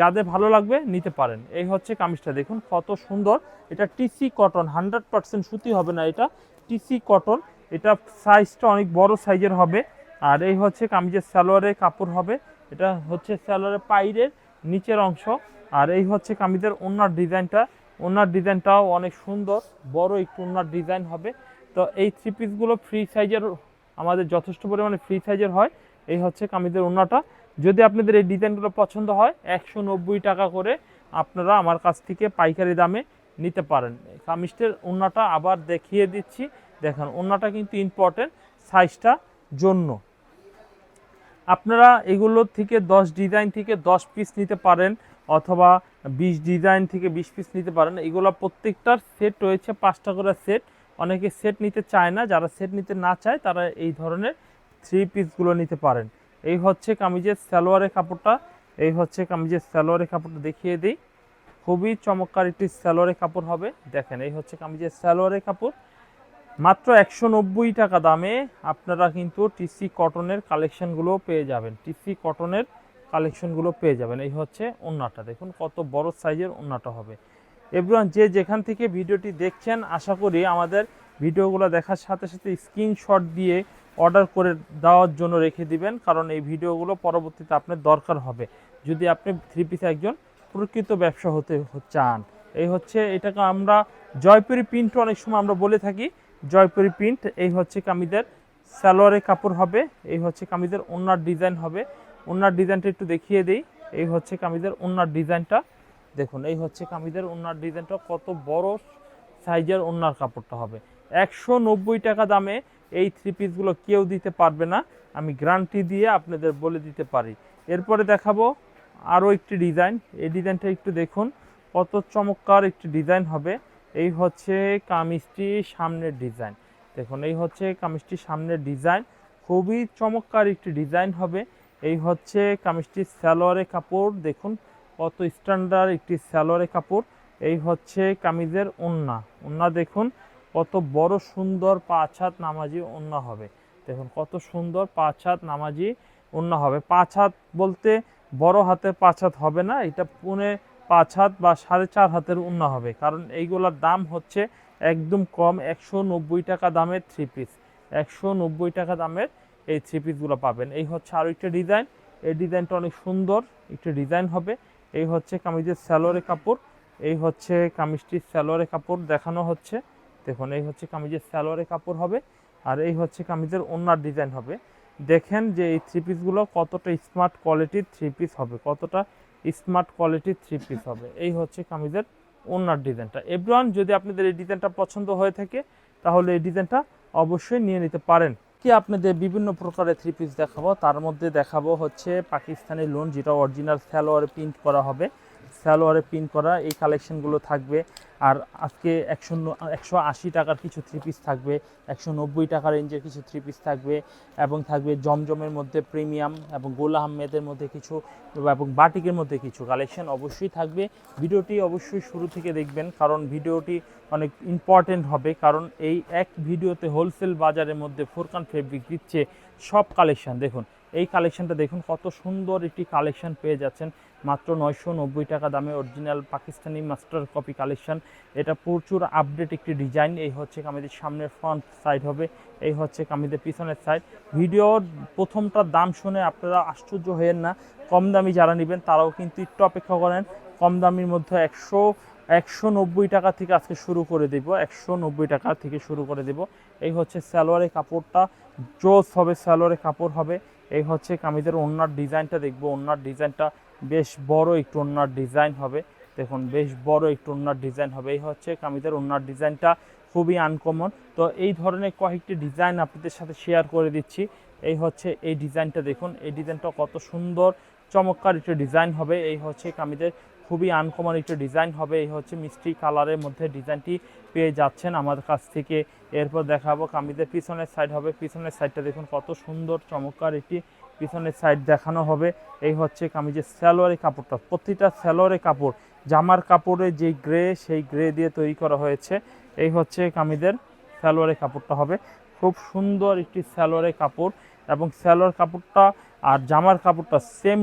যাদের ভালো লাগবে নিতে পারেন। এই হচ্ছে কামিজটা, দেখুন কত সুন্দর। এটা টিসি কটন হান্ড্রেড পার্সেন্ট সুতি হবে না এটা। টিসি কটন এটা সাইজটা অনেক বড় সাইজের হবে। আর এই হচ্ছে কামিজের সালোয়ারের কাপড় হবে। এটা হচ্ছে সালোয়ারের পাইরের নিচের অংশ। আর এই হচ্ছে কামিজের ওনার ডিজাইনটা। ওনার ডিজাইনটাও অনেক সুন্দর। বড় একটু ওনার ডিজাইন হবে। তো এই থ্রি পিসগুলো ফ্রি সাইজের আমাদের যথেষ্ট পরিমাণে ফ্রি সাইজের হয়। এই হচ্ছে কামিজের ওনাটা। যদি আপনাদের এই ডিজাইনগুলো পছন্দ হয়, একশো নব্বই টাকা করে আপনারা আমার কাছ থেকে পাইকারি দামে নিতে পারেন। কামিজটির ওনাটা আবার দেখিয়ে দিচ্ছি। দেখেন ওনাটা কিন্তু ইম্পর্টেন্ট সাইজটা জন্য। আপনারা এগুলোর থেকে দশ ডিজাইন থেকে দশ পিস নিতে পারেন অথবা বিশ ডিজাইন থেকে বিশ পিস নিতে পারেন। এগুলো প্রত্যেকটার সেট রয়েছে, পাঁচটা করে সেট অনেকে সেট নিতে চায় না, যারা সেট নিতে না চায় তারা এই ধরনের থ্রি পিসগুলো নিতে পারেন। এই হচ্ছে কামিজের সালোয়ারের কাপড়টা, এই হচ্ছে কামিজের সালোয়ারের কাপড়টা দেখিয়ে দিই। খুবই চমৎকার একটি সালোয়ারের কাপড় হবে। দেখেন, এই হচ্ছে কামিজের সালোয়ারের কাপড়। মাত্র একশো নব্বই টাকা দামে আপনারা কিন্তু টিসি কটনের কালেকশনগুলো পেয়ে যাবেন। টিসি কটনের কালেকশনগুলো পেয়ে যাবেন। এই হচ্ছে ওন্নাটা। দেখুন, কত বড় সাইজের ওন্নাটা হবে। এভরিওয়ান যে যেখান থেকে ভিডিওটি দেখছেন, আশা করি আমাদের ভিডিওগুলো দেখার সাথে সাথে স্ক্রিনশট দিয়ে অর্ডার করে দেওয়ার জন্য রেখে দিবেন, কারণ এই ভিডিওগুলো পরবর্তীতে আপনার দরকার হবে। যদি আপনি থ্রি পিস একজন প্রকৃত ব্যবসা হতে চান, এই হচ্ছে এটাকে আমরা জয়পুরি প্রিন্ট অনেক সময় আমরা বলে থাকি, জয়পুরি প্রিন্ট এই হচ্ছে কামিদের সালোয়ারের কাপড় হবে, এই হচ্ছে কামিদের ওনার ডিজাইন হবে। ওনার ডিজাইনটা একটু দেখিয়ে দিই, এই হচ্ছে কামিদের ওনার ডিজাইনটা দেখুন, এই হচ্ছে কামিদের ওনার ডিজাইনটা কত বড় সাইজের ওনার কাপড়টা হবে। একশো নব্বই টাকা দামে এই থ্রি পিসগুলো কেউ দিতে পারবে না। আমি গ্যারান্টি দিয়ে আপনাদের বলে দিতে পারি। এরপরে দেখাবো আরও একটি ডিজাইন এই ডিজাইনটা একটু দেখুন। কত চমৎকার একটি ডিজাইন হবে। এই হচ্ছে কামিজটি সামনের ডিজাইন দেখুন, এই হচ্ছে কামিজটির সামনের ডিজাইন খুবই চমৎকার একটি ডিজাইন হবে। এই হচ্ছে কামিজটির সালোয়ারের কাপড়। দেখুন, কত স্ট্যান্ডার্ড একটি সালোয়ারের কাপড়। এই হচ্ছে কামিজের ওন্না। ওন্না দেখুন কত বড় সুন্দর পাঁচ হাত নামাজি ওন্না হবে। দেখুন, কত সুন্দর পাঁচ হাত নামাজি ওন্না হবে। পাঁচ হাত বলতে বড় হাতের পাঁচ হাত হবে না, এটা পুনে পাঁচ হাত বা সাড়ে চার হাতের উন্না হবে। কারণ এইগুলোর দাম হচ্ছে একদম কম একশো নব্বই টাকা দামের থ্রি পিস একশো নব্বই টাকা দামের এই থ্রি পিসগুলো পাবেন। এই হচ্ছে আরও একটা ডিজাইন। এই ডিজাইনটা অনেক সুন্দর, একটা ডিজাইন হবে। এই হচ্ছে কামিজের স্যালোয়ারের কাপড়। এই হচ্ছে কামিজটির স্যালোয়ারের কাপড় দেখানো হচ্ছে। দেখুন, এই হচ্ছে কামিজের স্যালোয়ারের কাপড় হবে আর এই হচ্ছে কামিজের ওনার ডিজাইন হবে। দেখেন যে এই থ্রি পিসগুলো কতটা স্মার্ট কোয়ালিটির থ্রি পিস হবে, কতটা স্মার্ট কোয়ালিটির থ্রি পিস হবে। এই হচ্ছে কামিজের ওনার ডিজাইনটা। এভরিওয়ান, যদি আপনাদের এই ডিজাইনটা পছন্দ হয়ে থাকে, তাহলে এই ডিজাইনটা অবশ্যই নিয়ে নিতে পারেন। কি আপনাদের বিভিন্ন প্রকারের থ্রি পিস দেখাবো? তার মধ্যে দেখাবো হচ্ছে পাকিস্তানি লোন যেটা অরিজিনাল স্যালোয়ারে প্রিন্ট করা হবে। স্যালোয়ারে প্রিন্ট করা এই কালেকশনগুলো থাকবে। আর আজকে একশো একশো আশি টাকার কিছু থ্রি পিস থাকবে, একশো নব্বই টাকা রেঞ্জের কিছু থ্রি পিস থাকবে এবং থাকবে জমজমের মধ্যে প্রিমিয়াম এবং গোল আহমেদের মধ্যে কিছু এবং বাটিকের মধ্যে কিছু কালেকশন অবশ্যই থাকবে। ভিডিওটি অবশ্যই শুরু থেকে দেখবেন, কারণ ভিডিওটি অনেক ইম্পর্টেন্ট হবে, কারণ এই এক ভিডিওতে হোলসেল বাজারের মধ্যে ফোরকান ফেব্রিক দিচ্ছে সব কালেকশন দেখুন এই কালেকশনটা দেখুন, কত সুন্দর একটি কালেকশন পেয়ে যাচ্ছেন। মাত্র নয়শো নব্বই টাকা দামে original Pakistani master copy collection. এটা প্রচুর আপডেট একটি ডিজাইন এই হচ্ছে কামিদের সামনের ফ্রন্ট সাইড হবে, এই হচ্ছে কামিদের পিছনের সাইড ভিডিওর প্রথমটার দাম শুনে আপনারা আশ্চর্য হয়েন না, কম দামি যারা নেবেন তারাও কিন্তু একটু অপেক্ষা করেন। কম দামির মধ্যে একশো একশো নব্বই টাকা থেকে আজকে শুরু করে দেব, একশো নব্বই টাকা থেকে শুরু করে দেব। এই হচ্ছে সালোয়ারের কাপড়টা, জোস হবে, সালোয়ারের কাপড় হবে। এই হচ্ছে কামিজের ওনার ডিজাইনটা, দেখব ওনার ডিজাইনটা বেশ বড় একটু ওনার ডিজাইন হবে। দেখুন, বেশ বড় একটু ওনার ডিজাইন হবে। এই হচ্ছে কামিজের ওনার ডিজাইনটা, খুবই আনকমন তো এই ধরনের কয়েকটি ডিজাইন আপনাদের সাথে শেয়ার করে দিচ্ছি। এই হচ্ছে এই ডিজাইনটা, দেখুন, এই ডিজাইনটা কত সুন্দর, চমৎকার একটি ডিজাইন হবে। এই হচ্ছে কামিজের খুবই আনকমন একটি ডিজাইন হবে। এই হচ্ছে মিষ্টি কালারের মধ্যে ডিজাইনটি পেয়ে যাচ্ছেন আমাদের কাছ থেকে। এরপর দেখাবো কামিজের পিছনের সাইড হবে। পিছনের সাইডটা দেখুন কত সুন্দর, চমৎকার একটি পিছনের সাইড দেখানো হবে। এই হচ্ছে কামিজের স্যালোয়ারের কাপড়টা। প্রতিটা স্যালোয়ারের কাপড়, জামার কাপড়ে যে গ্রে সেই গ্রে দিয়ে তৈরি করা হয়েছে। এই হচ্ছে কামিজের স্যালোয়ারের কাপড়টা হবে। খুব সুন্দর একটি স্যালোয়ারের কাপড় এবং স্যালোয়ার কাপড়টা আর জামার কাপড়টা সেম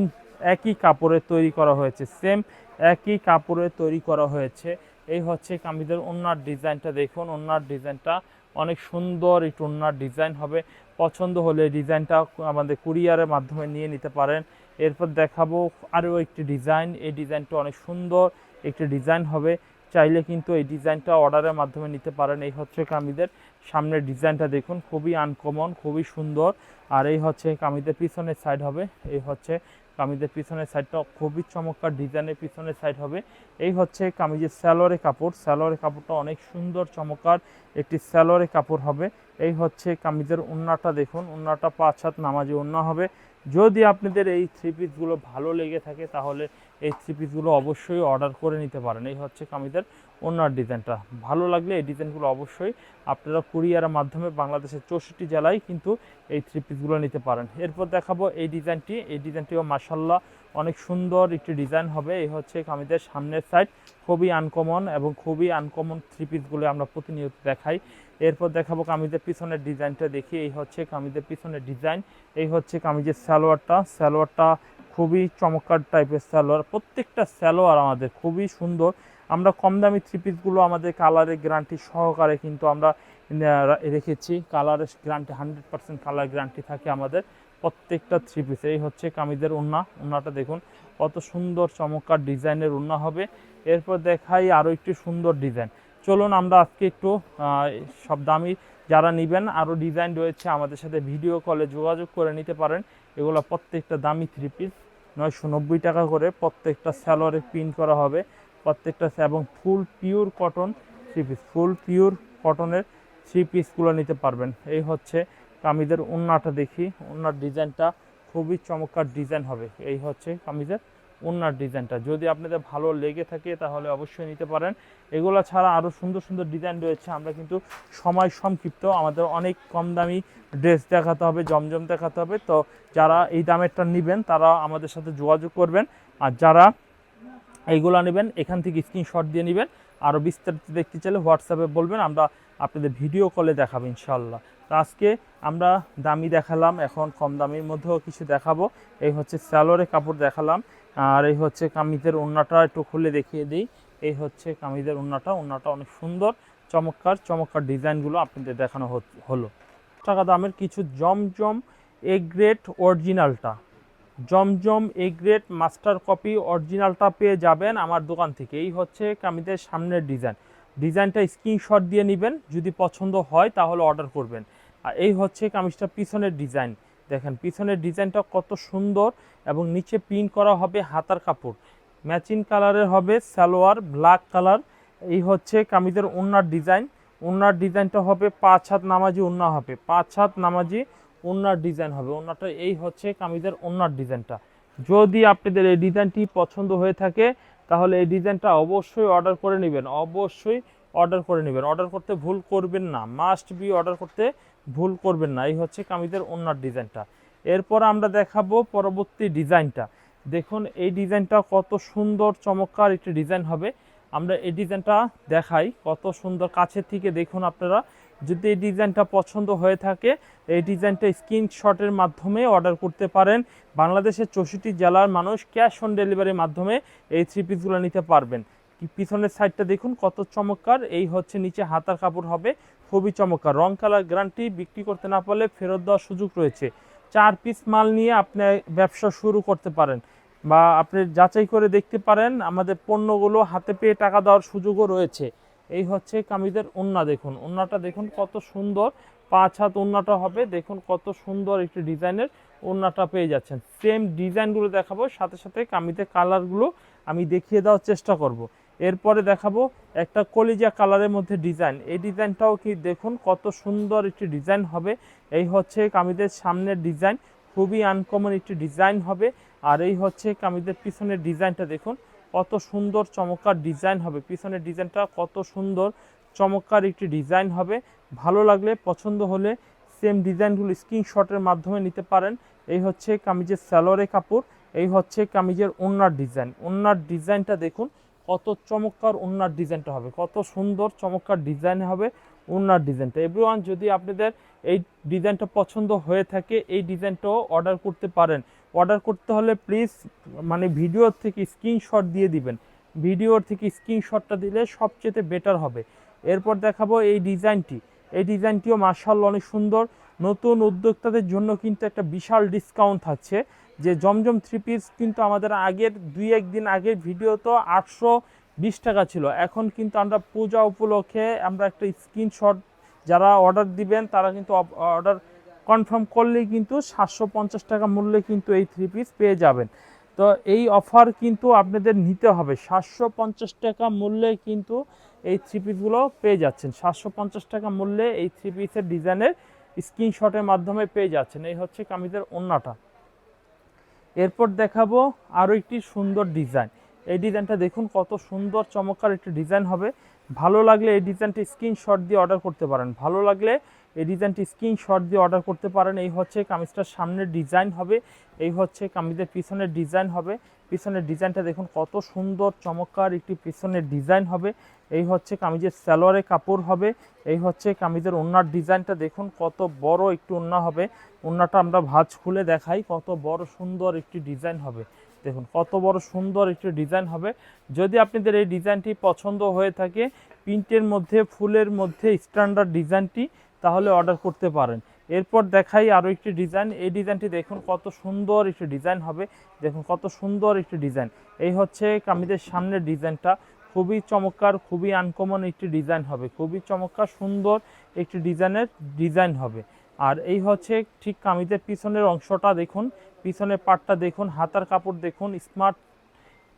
একই কাপড়ে তৈরি করা হয়েছে সেম একই কাপড়ে তৈরি করা হয়েছে। এই হচ্ছে কামিজের ওনার ডিজাইনটা, দেখুন ওনার ডিজাইনটা অনেক সুন্দর, একটু ওনার ডিজাইন হবে। পছন্দ হলে ডিজাইনটা আমাদের কুরিয়ারের মাধ্যমে নিয়ে নিতে পারেন। এরপর দেখাবো আরও একটি ডিজাইন, এই ডিজাইনটা অনেক সুন্দর একটি ডিজাইন হবে। চাইলে কিন্তু এই ডিজাইনটা অর্ডারের মাধ্যমে নিতে পারেন। এই হচ্ছে কামিদের সামনের ডিজাইনটা, দেখুন খুবই আনকমন খুবই সুন্দর। আর এই হচ্ছে কামিদের পিছনের সাইড হবে, এই হচ্ছে কামিজের পিছনের সাইডটা খুবই চমৎকার ডিজাইনের পিছনের সাইড হবে। এই হচ্ছে কামিজের স্যালোয়ারের কাপড়। স্যালোয়ারের কাপড়টা অনেক সুন্দর, চমৎকার একটি স্যালোয়ারের কাপড় হবে। এই হচ্ছে কামিজের উন্নাটা দেখুন। উন্নাটা পাঁচ হাত নামাজি উন্না হবে। যদি আপনাদের এই থ্রি পিসগুলো ভালো লেগে থাকে, তাহলে এই থ্রি পিসগুলো অবশ্যই অর্ডার করে নিতে পারেন। এই হচ্ছে কামিদের অন্য ডিজাইনটা। ভালো লাগলে এই ডিজাইনগুলো অবশ্যই আপনারা কুরিয়ারের মাধ্যমে বাংলাদেশের চৌষট্টি জেলায় কিন্তু এই থ্রি পিসগুলো নিতে পারেন। এরপর দেখাবো এই ডিজাইনটি এই ডিজাইনটিও মাসাল্লাহ অনেক সুন্দর একটি ডিজাইন হবে। এই হচ্ছে কামিজের সামনের সাইড খুবই আনকমন এবং খুবই আনকমন থ্রি পিসগুলো আমরা প্রতিনিয়ত দেখাই। এরপর দেখাবো কামিজের পিছনের ডিজাইনটা দেখি। এই হচ্ছে কামিজের পিছনের ডিজাইন এই হচ্ছে কামিজের সালোয়ারটা। সালোয়ারটা খুবই চমৎকার টাইপের সালোয়ার। প্রত্যেকটা সালোয়ার আমাদের খুবই সুন্দর। আমরা কম দামি থ্রি পিসগুলো আমাদের কালারের গ্যারান্টি সহকারে কিন্তু আমরা রেখেছি। কালারের guarantee hundred percent colour guarantee থাকে আমাদের। প্রত্যেকটা থ্রি পিস এই হচ্ছে কামিজের উন্না উন্নাটা দেখুন, কত সুন্দর চমৎকার ডিজাইনের উন্না হবে। এরপর দেখাই আরও একটি সুন্দর ডিজাইন চলুন আমরা আজকে একটু সব দামি যারা নেবেন আরও ডিজাইন রয়েছে, আমাদের সাথে ভিডিও কলে যোগাযোগ করে নিতে পারেন। এগুলো প্রত্যেকটা দামি থ্রি পিস নয়শো নব্বই টাকা করে প্রত্যেকটা স্যালোয়ারে প্রিন্ট করা হবে। প্রত্যেকটা এবং full pure cotton three piece full pure কটনের থ্রি পিসগুলো নিতে পারবেন। এই হচ্ছে কামিজের উন্নাটা দেখি। উন্নার ডিজাইনটা খুবই চমৎকার ডিজাইন হবে। এই হচ্ছে কামিজের উন্নার ডিজাইনটা। যদি আপনাদের ভালো লেগে থাকে তাহলে অবশ্যই নিতে পারেন। এগুলো ছাড়া আরও সুন্দর সুন্দর ডিজাইন রয়েছে। আমরা কিন্তু সময় সংক্ষিপ্ত। আমাদের অনেক কম দামি ড্রেস দেখাতে হবে, জমজম দেখাতে হবে। তো যারা এই দামেরটা নেবেন, তারা আমাদের সাথে যোগাযোগ করবেন। আর যারা এইগুলো নেবেন, এখান থেকে স্ক্রিনশট দিয়ে নেবেন। আরও বিস্তারিত দেখতে চাইলে হোয়াটসঅ্যাপে বলবেন। আমরা আপনাদের ভিডিও কলে দেখাবো ইনশাল্লাহ তো আজকে আমরা দামি দেখালাম, এখন কম দামির মধ্যেও কিছু দেখাবো। এই হচ্ছে স্যালোরে কাপড় দেখালাম, আর এই হচ্ছে কামিজের ওড়নাটা একটু খুলে দেখিয়ে দিই। এই হচ্ছে কামিজের ওড়নাটা ওড়নাটা অনেক সুন্দর, চমৎকার চমৎকার ডিজাইনগুলো আপনাদের দেখানো হলো। টাকা দামের কিছু জমজম এ গ্রেড অরিজিনালটা। Zamzam A grade master copy অরিজিনালটা পেয়ে যাবেন আমার দোকান থেকে। এই হচ্ছে কামিজের সামনের ডিজাইন। ডিজাইনটা স্ক্রিনশট দিয়ে নেবেন, যদি পছন্দ হয় তাহলে অর্ডার করবেন। আর এই হচ্ছে কামিজটা পিছনের ডিজাইন। দেখেন, পিছনের ডিজাইনটা কত সুন্দর এবং নিচে প্রিন্ট করা হবে হাতার কাপড়। ম্যাচিং কালারের হবে সালোয়ার, ব্ল্যাক কালার। এই হচ্ছে কামিজের ওনার ডিজাইন। ওনার ডিজাইনটা হবে পাঁচ হাত নামাজি ওন্না হবে। পাঁচ হাত নামাজি ওনার ডিজাইন হবে। ওনাটা এই হচ্ছে কামিজের ওনার ডিজাইনটা। যদি আপনাদের এই ডিজাইনটি পছন্দ হয়ে থাকে, তাহলে এই ডিজাইনটা অবশ্যই অর্ডার করে নেবেন। অবশ্যই অর্ডার করে নেবেন। অর্ডার করতে ভুল করবেন না। মাস্ট বি অর্ডার করতে ভুল করবেন না, এই হচ্ছে কামিজের ওনার ডিজাইনটা। এরপর আমরা দেখাবো পরবর্তী ডিজাইনটা। দেখুন, এই ডিজাইনটা কত সুন্দর, চমৎকার একটি ডিজাইন হবে। আমরা এই ডিজাইনটা দেখাই, কত সুন্দর কাছের থেকে দেখুন আপনারা। যদি এই ডিজাইনটা পছন্দ হয়ে থাকে, এই ডিজাইনটা স্ক্রিনশটের মাধ্যমে অর্ডার করতে পারেন। বাংলাদেশের চৌষট্টি জেলার মানুষ ক্যাশ অন ডেলিভারির মাধ্যমে এই থ্রি পিসগুলো নিতে পারবেন। পিছনের সাইডটা দেখুন, কত চমৎকার। এই হচ্ছে নিচে হাতার কাপড় হবে। খুবই চমৎকার। রং কালার গ্যারান্টি বিক্রি করতে না পারলে ফেরত দেওয়ার সুযোগ রয়েছে। চার পিস মাল নিয়ে আপনি ব্যবসা শুরু করতে পারেন বা আপনি যাচাই করে দেখতে পারেন আমাদের পণ্যগুলো হাতে পেয়ে টাকা দেওয়ার সুযোগও রয়েছে। এই হচ্ছে কামিদের ওন্না দেখুন। ওন্নাটা দেখুন কত সুন্দর। পাঁচ হাত ওন্নাটা হবে। দেখুন কত সুন্দর একটি ডিজাইনের ওন্নাটা পেয়ে যাচ্ছেন। সেম ডিজাইনগুলো দেখাবো। সাথে সাথে কামিজের কালারগুলো আমি দেখিয়ে দেওয়ার চেষ্টা করব। এরপরে দেখাবো একটা কলিজা কালারের মধ্যে ডিজাইন। এই ডিজাইনটাও কি দেখুন, কত সুন্দর একটি ডিজাইন হবে। এই হচ্ছে কামিজের সামনের ডিজাইন, খুবই আনকমন একটি ডিজাইন হবে। আর এই হচ্ছে কামিজের পিছনের ডিজাইনটা দেখুন, কত সুন্দর চমৎকার ডিজাইন হবে। পিছনের ডিজাইনটা কত সুন্দর চমৎকার একটি ডিজাইন হবে। ভালো লাগলে, পছন্দ হলে সেম ডিজাইনগুলো স্ক্রিনশটের মাধ্যমে নিতে পারেন। এই হচ্ছে কামিজের স্যালোরে কাপড়, এই হচ্ছে কামিজের ওন্নার ডিজাইন। ওন্নার ডিজাইনটা দেখুন কত চমৎকার ওন্নার ডিজাইনটা হবে, কত সুন্দর চমৎকার ডিজাইন হবে ওন্নার ডিজাইনটা। এভরিওয়ান, যদি আপনাদের এই ডিজাইনটা পছন্দ হয়ে থাকে, এই ডিজাইনটাও অর্ডার করতে পারেন। অর্ডার করতে হলে প্লিজ মানে ভিডিওর থেকে স্ক্রিনশট দিয়ে দিবেন। ভিডিওর থেকে স্ক্রিনশটটা দিলে সবচেয়ে বেটার হবে। এরপর দেখাবো এই ডিজাইনটি। এই ডিজাইনটিও মার্শাল অনেক সুন্দর। নতুন উদ্যোক্তাদের জন্য কিন্তু একটা বিশাল ডিসকাউন্ট থাকছে যে জমজম থ্রি পিস কিন্তু আমাদের আগের দুই একদিন আগের ভিডিও তো আটশো বিশ টাকা ছিল। এখন কিন্তু আমরা পূজা উপলক্ষে আমরা একটা স্ক্রিনশট যারা অর্ডার দিবেন, তারা কিন্তু অর্ডার কনফার্ম করলেই কিন্তু সাতশো পঞ্চাশ টাকা মূল্যে কিন্তু এই থ্রি পিস পেয়ে যাবেন। তো এই অফার কিন্তু আপনাদের নিতে হবে। সাতশো পঞ্চাশ টাকা মূল্যে কিন্তু এই থ্রি পিসগুলো পেয়ে যাচ্ছেন। সাতশো পঞ্চাশ টাকা মূল্যে এই থ্রি পিসের ডিজাইনের স্ক্রিনশটের মাধ্যমে পেয়ে যাচ্ছেন। এই হচ্ছে কামিজের ওন্নাটা। এরপর দেখাবো আরও একটি সুন্দর ডিজাইন। এই ডিজাইনটা দেখুন কত সুন্দর, চমৎকার একটি ডিজাইন হবে। ভালো লাগলে এই ডিজাইনটি স্ক্রিনশট দিয়ে অর্ডার করতে পারেন। ভালো লাগলে এই ডিজাইনটি স্ক্রিনশট দিয়ে অর্ডার করতে পারেন। এই হচ্ছে কামিজটার সামনের ডিজাইন হবে। এই হচ্ছে কামিজের পিছনের ডিজাইন হবে। পিছনের ডিজাইনটা দেখুন, কত সুন্দর, চমৎকার একটি পিছনের ডিজাইন হবে। এই হচ্ছে কামিজের সালোয়ারের কাপড় হবে, এই হচ্ছে কামিজের ওন্নার ডিজাইনটা দেখুন, কত বড় একটি ওন্না হবে। ওন্নাটা আমরা ভাঁজ খুলে দেখাই, কত বড় সুন্দর একটি ডিজাইন হবে। দেখুন, কত বড় সুন্দর একটি ডিজাইন হবে। যদি আপনাদের এই ডিজাইনটি পছন্দ হয়ে থাকে, প্রিন্টের মধ্যে, ফুলের মধ্যে, স্ট্যান্ডার্ড ডিজাইনটি, তাহলে অর্ডার করতে পারেন। এরপর দেখাই আরও একটি ডিজাইন। এই ডিজাইনটি দেখুন কত সুন্দর একটি ডিজাইন হবে। দেখুন কত সুন্দর একটি ডিজাইন। এই হচ্ছে কামিজের সামনের ডিজাইনটা। খুবই চমৎকার, খুবই আনকমন একটি ডিজাইন হবে। খুবই চমৎকার, সুন্দর একটি ডিজাইনের ডিজাইন হবে। আর এই হচ্ছে ঠিক কামিজের পিছনের অংশটা দেখুন। পিছনের পাটটা দেখুন, হাতার কাপড় দেখুন স্মার্ট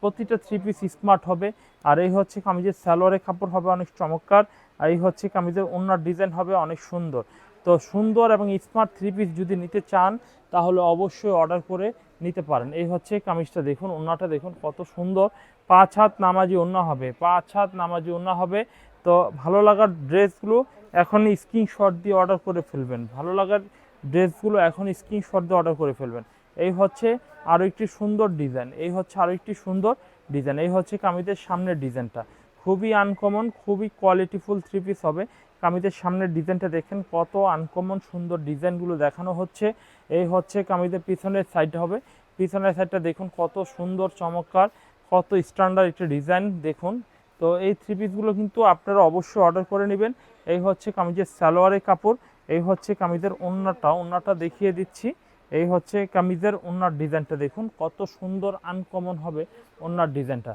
প্রতিটা থ্রি পিস স্মার্ট হবে। আর এই হচ্ছে কামিজের সালোয়ারের কাপড় হবে অনেক চমৎকার। আর এই হচ্ছে কামিজের অন্যার ডিজাইন হবে অনেক সুন্দর। তো সুন্দর এবং স্মার্ট থ্রি পিস যদি নিতে চান, তাহলে অবশ্যই অর্ডার করে নিতে পারেন। এই হচ্ছে কামিজটা দেখুন, ওন্নাটা দেখুন, কত সুন্দর। পাঁচ হাত নামাজি ওন্না হবে, পাঁচ হাত নামাজি ওন্না হবে। তো ভালো লাগার ড্রেসগুলো এখনই স্ক্রিনশট দিয়ে অর্ডার করে ফেলবেন। ভালো লাগার ড্রেসগুলো এখন স্ক্রিনশট দিয়ে অর্ডার করে ফেলবেন। এই হচ্ছে আরও একটি সুন্দর ডিজাইন এই হচ্ছে আরও একটি সুন্দর ডিজাইন এই হচ্ছে কামিজের সামনের ডিজাইনটা খুবই আনকমন খুবই কোয়ালিটিফুল থ্রি পিস হবে। কামিজের সামনের ডিজাইনটা দেখেন, কত আনকমন সুন্দর ডিজাইনগুলো দেখানো হচ্ছে। এই হচ্ছে কামিজের পিছনের সাইড হবে। পিছনের সাইডটা দেখুন, কত সুন্দর, চমৎকার, কত স্ট্যান্ডার্ড একটা ডিজাইন দেখুন। তো এই থ্রি পিসগুলো কিন্তু আপনারা অবশ্যই অর্ডার করে নেবেন। এই হচ্ছে কামিজের সালোয়ারের কাপড়, এই হচ্ছে কামিজের ওন্নাটা ওন্নাটা দেখিয়ে দিচ্ছি। এই হচ্ছে কামিজের ওন্নার ডিজাইনটা দেখুন, কত সুন্দর আনকমন হবে ওন্নার ডিজাইনটা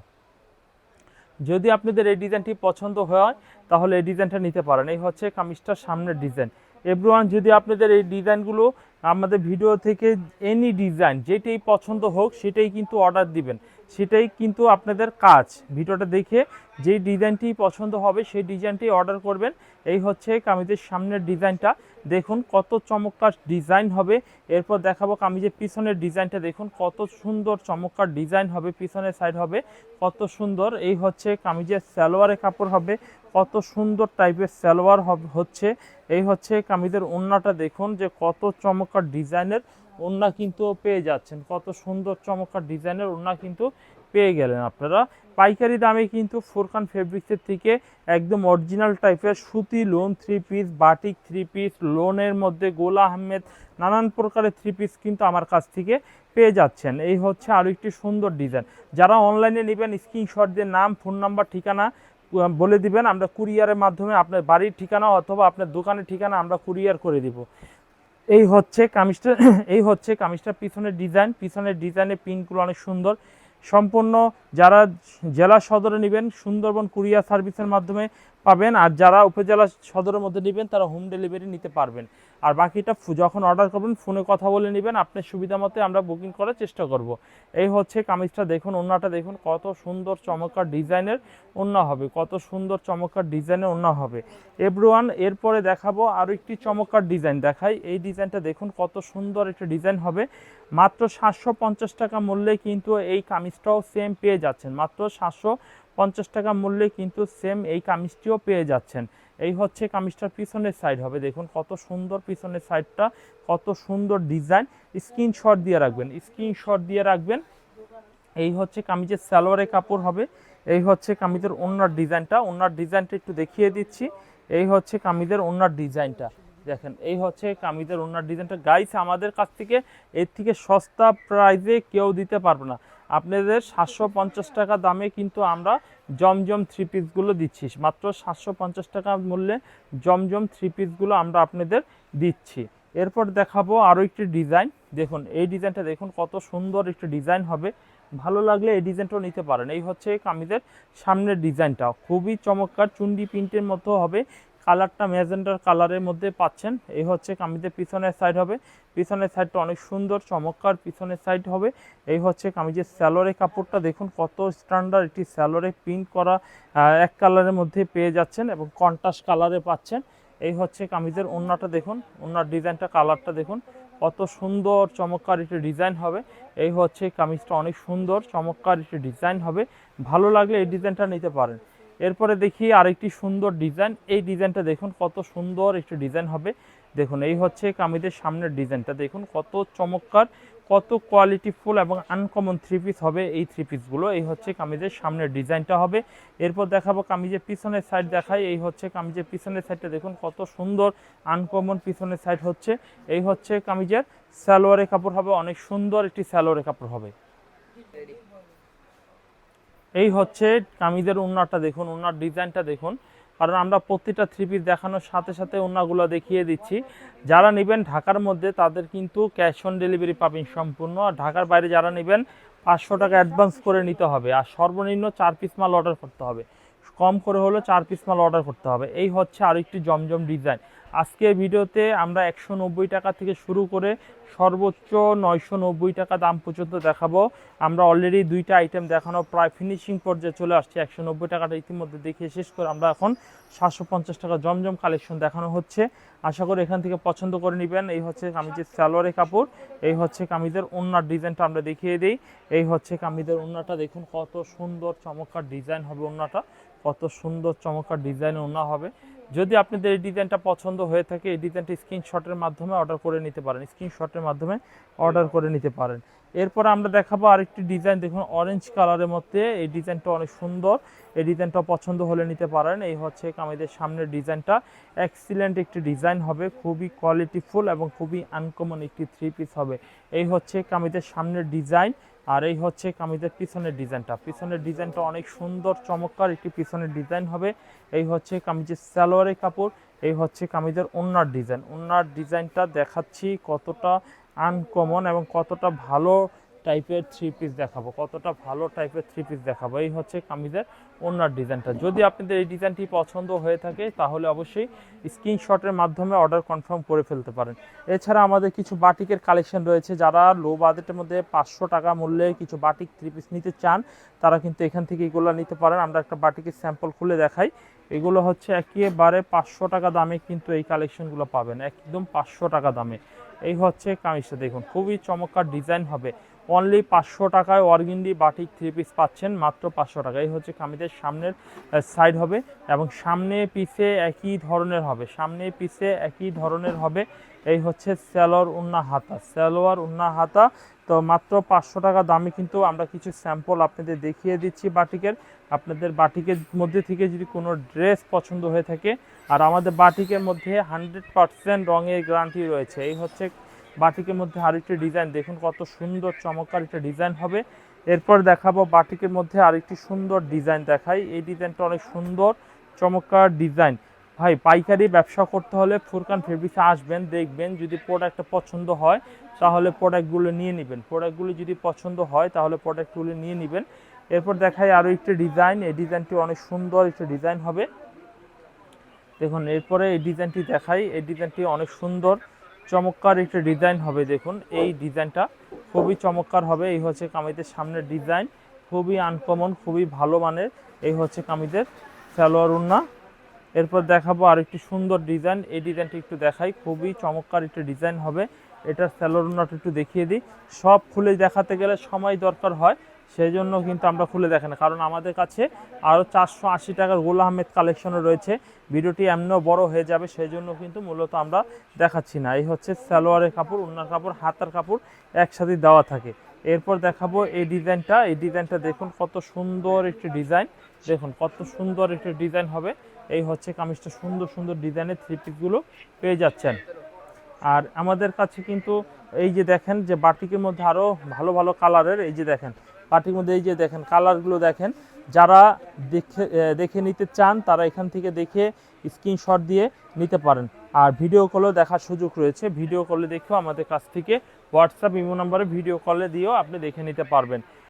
যদি আপনাদের এই ডিজাইনটি পছন্দ হয়, তাহলে এই ডিজাইনটা নিতে পারেন। এই হচ্ছে কামিজটার সামনের ডিজাইন। এভরিওয়ান, যদি আপনাদের এই ডিজাইনগুলো আমাদের ভিডিও থেকে এনি ডিজাইন যেটাই পছন্দ হোক, সেটাই কিন্তু অর্ডার দিবেন। সেটাই কিন্তু আপনাদের কাজ। ভিডিওটা দেখে যেই ডিজাইনটি পছন্দ হবে, সেই ডিজাইনটি অর্ডার করবেন। এই হচ্ছে কামিজের সামনের ডিজাইনটা। দেখুন কত চমৎকার ডিজাইন হবে। এরপর দেখাবো কামিজের পিছনের ডিজাইনটা, দেখুন কত সুন্দর চমৎকার ডিজাইন হবে, পিছনের সাইড হবে। কত সুন্দর, এই হচ্ছে কামিজের সালোয়ারের কাপড় হবে। কত সুন্দর টাইপের সালোয়ার হচ্ছে। এই হচ্ছে কামিজের ওন্নাটা, দেখুন যে কত চমৎকার ডিজাইনের ওন্না কিন্তু পেয়ে যাচ্ছেন। কত সুন্দর চমৎকার ডিজাইনের ওন্না কিন্তু পেয়ে গেলেন আপনারা। পাইকারি দামে কিন্তু ফোরকান ফেব্রিক্সের থেকে একদম অরিজিনাল টাইপের সুতি lawn three piece batik three piece লোনের মধ্যে গোলা আহমেদ, নানান প্রকারের থ্রি পিস কিন্তু আমার কাছ থেকে পেয়ে যাচ্ছেন। এই হচ্ছে আরও একটি সুন্দর ডিজাইন যারা অনলাইনে নেবেন স্ক্রিনশট দিয়ে নাম ফোন নাম্বার ঠিকানা বলে দিবেন। আমরা কুরিয়ারের মাধ্যমে আপনার বাড়ির ঠিকানা অথবা আপনার দোকানের ঠিকানা আমরা কুরিয়ার করে দিব। এই হচ্ছে কামিজটা, এই হচ্ছে কামিজটার পিছনের ডিজাইন পিছনের ডিজাইনের পিনগুলো অনেক সুন্দর। সম্পূর্ণ যারা জেলা সদরে নেবেন সুন্দরবন কুরিয়ার সার্ভিসের মাধ্যমে পাবেন আর যারা উপজেলা সদরের মধ্যে নেবেন, তারা হোম ডেলিভারি নিতে পারবেন। আর বাকিটা যখন অর্ডার করবেন ফোনে কথা বলে নেবেন আপনার সুবিধা মতো আমরা বুকিং করার চেষ্টা করব। এই হচ্ছে কামিজটা দেখুন, ওন্নাটা দেখুন, কত সুন্দর চমৎকার ডিজাইনের ওন্না হবে, কত সুন্দর চমৎকার ডিজাইনের ওন্না হবে। এভরিওয়ান এরপরে দেখাবো আরও একটি চমৎকার ডিজাইন দেখাই। এই ডিজাইনটা দেখুন, কত সুন্দর একটা ডিজাইন হবে। মাত্র সাতশো পঞ্চাশ টাকা মূল্যে কিন্তু এই কামিজটাও সেম পেয়ে যাচ্ছেন। মাত্র সাতশো পঞ্চাশ টাকা মূল্যে কিন্তু সেম এই কামিজটিও পেয়ে যাচ্ছেন। এই হচ্ছে কামিজটার পিছনের সাইড হবে। দেখুন কত সুন্দর পিছনের সাইডটা কত সুন্দর ডিজাইন স্ক্রিনশট দিয়ে রাখবেন স্ক্রিনশট দিয়ে রাখবেন। এই হচ্ছে কামিজের সালোয়ারের কাপড় হবে। এই হচ্ছে কামিজের ওনার ডিজাইনটা ওনার ডিজাইনটা একটু দেখিয়ে দিচ্ছি। এই হচ্ছে কামিজের ওনার ডিজাইনটা দেখেন, এই হচ্ছে কামিজের ওনার ডিজাইনটা গাইস আমাদের কাছ থেকে এর থেকে সস্তা প্রাইজে কেউ দিতে পারবে না। আপনাদের সাতশো পঞ্চাশ টাকা দামে কিন্তু আমরা জমজম থ্রি পিসগুলো দিচ্ছি। মাত্র সাতশো পঞ্চাশ টাকা মূল্যে জমজম থ্রি পিসগুলো আমরা আপনাদের দিচ্ছি। এরপর দেখাবো আরও একটি ডিজাইন দেখুন, এই ডিজাইনটা দেখুন, কত সুন্দর একটি ডিজাইন হবে। ভালো লাগলে এই ডিজাইনটাও নিতে পারেন। এই হচ্ছে কামিজের সামনের ডিজাইনটা খুবই চমৎকার, চুন্ডি প্রিন্টের মতো হবে। কালারটা ম্যাজেন্ডার কালারের মধ্যে পাচ্ছেন। এই হচ্ছে কামিজের পিছনের সাইড হবে। পিছনের সাইডটা অনেক সুন্দর, চমৎকার পিছনের সাইড হবে। এই হচ্ছে কামিজের স্যালোরে কাপড়টা। দেখুন কত স্ট্যান্ডার্ড একটি স্যালোরে প্রিন্ট করা এক কালারের মধ্যে পেয়ে যাচ্ছেন এবং কন্ট্রাস্ট কালারে পাচ্ছেন। এই হচ্ছে কামিজের ওন্নাটা দেখুন, ওন্নার ডিজাইনটা, কালারটা দেখুন। কত সুন্দর, চমৎকার একটি ডিজাইন হবে। এই হচ্ছে কামিজটা অনেক সুন্দর, চমৎকার একটি ডিজাইন হবে। ভালো লাগলে এই ডিজাইনটা নিতে পারেন। এরপরে দেখি আরেকটি সুন্দর ডিজাইন। এই ডিজাইনটা দেখুন কত সুন্দর একটি ডিজাইন হবে। দেখুন, এই হচ্ছে কামিজের সামনের ডিজাইনটা। দেখুন কত চমৎকার, কত কোয়ালিটিফুল এবং আনকমন থ্রি পিস হবে এই থ্রি পিসগুলো এই হচ্ছে কামিজের সামনের ডিজাইনটা হবে। এরপর দেখাবো কামিজের পিছনের সাইড দেখাই। এই হচ্ছে কামিজের পিছনের সাইডটা দেখুন কত সুন্দর আনকমন পিছনের সাইড হচ্ছে। এই হচ্ছে কামিজের সালোয়ারের কাপড় হবে। অনেক সুন্দর একটি সালোয়ারের কাপড় হবে। এই হচ্ছে কামিজের উন্নাটা দেখুন, উন্নার ডিজাইনটা দেখুন। কারণ আমরা প্রতিটা থ্রি পিস দেখানোর সাথে সাথে ওনাগুলো দেখিয়ে দিচ্ছি। যারা নেবেন ঢাকার মধ্যে, তাদের কিন্তু ক্যাশ অন ডেলিভারি পাবেন সম্পূর্ণ। আর ঢাকার বাইরে যারা নেবেন, পাঁচশো টাকা অ্যাডভান্স করে নিতে হবে। আর সর্বনিম্ন চার পিস মাল অর্ডার করতে হবে। কম করে হলেও চার পিস মাল অর্ডার করতে হবে। এই হচ্ছে আরেকটি জমজম ডিজাইন আজকের ভিডিওতে আমরা একশো নব্বই টাকা থেকে শুরু করে সর্বোচ্চ নয়শো নব্বই টাকা দাম পর্যন্ত দেখাবো। আমরা অলরেডি দুইটা আইটেম দেখানো, প্রায় ফিনিশিং পর্যায়ে চলে আসছে একশো নব্বই টাকাটা ইতিমধ্যে দেখিয়ে শেষ করে আমরা এখন সাতশো পঞ্চাশ টাকা জমজম কালেকশন দেখানো হচ্ছে। আশা করি এখান থেকে পছন্দ করে নেবেন। এই হচ্ছে কামিজের সালোয়ারের কাপড়, এই হচ্ছে কামিজের ওন্নার ডিজাইনটা আমরা দেখিয়ে দিই। এই হচ্ছে কামিজের ওন্নাটা, দেখুন কত সুন্দর চমৎকার ডিজাইন হবে ওন্নাটা, কত সুন্দর চমৎকার ডিজাইন ওন্না হবে। যদি আপনাদের এই ডিজাইনটা পছন্দ হয়ে থাকে, এই ডিজাইনটা স্ক্রিনশটের মাধ্যমে অর্ডার করে নিতে পারেন। স্ক্রিনশটের মাধ্যমে অর্ডার করে নিতে পারেন। এরপর আমরা দেখাবো আরেকটি ডিজাইন। দেখুন অরেঞ্জ কালারের মধ্যে এই ডিজাইনটা অনেক সুন্দর। এই ডিজাইনটা পছন্দ হলে নিতে পারেন। এই হচ্ছে কামিজের সামনের ডিজাইনটা। এক্সিলেন্ট একটি ডিজাইন হবে। খুবই কোয়ালিটিফুল এবং খুবই আনকমন একটি থ্রি পিস হবে। এই হচ্ছে কামিজের সামনের ডিজাইন। আর এই হচ্ছে কামিজের পিছনের ডিজাইনটা। পিছনের ডিজাইনটা অনেক সুন্দর, চমৎকার একটি পিছনের ডিজাইন হবে। এই হচ্ছে কামিজের সালোয়ারের কাপড়, এই হচ্ছে কামিজের ওনার ডিজাইন। ওনার ডিজাইনটা দেখাচ্ছি কতটা আনকমন এবং কতটা ভালো টাইপের থ্রি পিস দেখাবো। কতটা ভালো টাইপের থ্রি পিস দেখাবো। এই হচ্ছে কামিজের ওনার ডিজাইনটা। যদি আপনাদের এই ডিজাইনটি পছন্দ হয়ে থাকে, তাহলে অবশ্যই স্ক্রিনশটের মাধ্যমে অর্ডার কনফার্ম করে ফেলতে পারেন। এছাড়া আমাদের কিছু বাটিকের কালেকশন রয়েছে। যারা লো বাজেটের মধ্যে পাঁচশো টাকা মূল্যে কিছু বাটিক থ্রি পিস নিতে চান, তারা কিন্তু এখান থেকে এগুলো নিতে পারেন। আমরা একটা বাটিকের স্যাম্পল খুলে দেখাই। এগুলো হচ্ছে একেবারে পাঁচশো টাকা দামে কিন্তু এই কালেকশনগুলো পাবেন। একদম পাঁচশো টাকা দামে। এই হচ্ছে কামিজটা। দেখুন, খুবই চমৎকার ডিজাইন হবে। অনলি পাঁচশো টাকায় অর্গিন্ডি বাটিক থ্রি পিস পাচ্ছেন, মাত্র পাঁচশো টাকা। এই হচ্ছে কামিজের সামনের সাইড হবে এবং সামনে পিছে একই ধরনের হবে, সামনে পিছে একই ধরনের হবে। এই হচ্ছে স্যালোয়ার উন্না হাতা। স্যালোয়ার উন্না হাতা, তো মাত্র পাঁচশো টাকা দামে কিন্তু আমরা কিছু স্যাম্পল আপনাদের দেখিয়ে দিচ্ছি বাটিকের। আপনাদের বাটিকের মধ্যে থেকে যদি কোনো ড্রেস পছন্দ হয়ে থাকে, আর আমাদের বাটিকের মধ্যে হান্ড্রেড পারসেন্ট রঙের গ্যারান্টি রয়েছে। এই হচ্ছে বাটিকের মধ্যে আরেকটি ডিজাইন, দেখুন কত সুন্দর চমৎকার একটা ডিজাইন হবে। এরপর দেখাবো বাটিকের মধ্যে আরেকটি সুন্দর ডিজাইন দেখাই। এই ডিজাইনটা অনেক সুন্দর, চমৎকার ডিজাইন। ভাই, পাইকারি ব্যবসা করতে হলে ফুরকান ফেব্রিক্সে আসবেন, দেখবেন যদি প্রোডাক্টটা পছন্দ হয়, তাহলে প্রোডাক্টগুলো নিয়ে নেবেন। প্রোডাক্টগুলো যদি পছন্দ হয়, তাহলে প্রোডাক্টগুলো নিয়ে নেবেন। এরপর দেখাই আরও একটি ডিজাইন, এই ডিজাইনটি অনেক সুন্দর একটি ডিজাইন হবে। দেখুন, এরপরে এই ডিজাইনটি দেখাই। এই ডিজাইনটি অনেক সুন্দর চমৎকার একটা ডিজাইন হবে, দেখুন। এই ডিজাইনটা খুবই চমৎকার হবে। এই হচ্ছে কামিজের সামনের ডিজাইন। খুবই আনকমন খুবই ভালো মানের। এই হচ্ছে কামিজের সালোয়ার উন্না। এরপর দেখাবো আরেকটি সুন্দর ডিজাইন। এই ডিজাইনটি একটু দেখাই। খুবই চমৎকার একটা ডিজাইন হবে। এটার সালোয়ার উন্নাটা একটু দেখিয়ে দিই। সব খুলে দেখাতে গেলে সময় দরকার হয়। সেই জন্য কিন্তু আমরা খুলে দেখেন কারণ আমাদের কাছে আরও চারশো আশি টাকার গোল আহমেদ কালেকশনও রয়েছে। ভিডিওটি এমনিও বড় হয়ে যাবে সেই জন্য কিন্তু মূলত আমরা দেখাচ্ছি না। এই হচ্ছে সালোয়ারের কাপড়, উন্নার কাপড়, হাতার কাপড় একসাথে দেওয়া থাকে। এরপর দেখাবো এই ডিজাইনটা। এই ডিজাইনটা দেখুন, কত সুন্দর একটি ডিজাইন। দেখুন, কত সুন্দর একটি ডিজাইন হবে। এই হচ্ছে কামিজটা সুন্দর সুন্দর ডিজাইনের থ্রি পিসগুলো পেয়ে যাচ্ছেন। আর আমাদের কাছে কিন্তু এই যে দেখেন যে বাটিকের মধ্যে আরও ভালো ভালো কালারের এই যে দেখেন বাটির মধ্যে এই যে দেখেন কালারগুলো দেখেন, যারা দেখে দেখে নিতে চান, তারা এখান থেকে দেখে স্ক্রিনশট দিয়ে নিতে পারেন। আর ভিডিও কলও দেখার সুযোগ রয়েছে। ভিডিও কলে দেখেও আমাদের কাছ থেকে হোয়াটসঅ্যাপ ইমো নাম্বারে ভিডিও কলে দিয়েও আপনি দেখে নিতে পারবেন।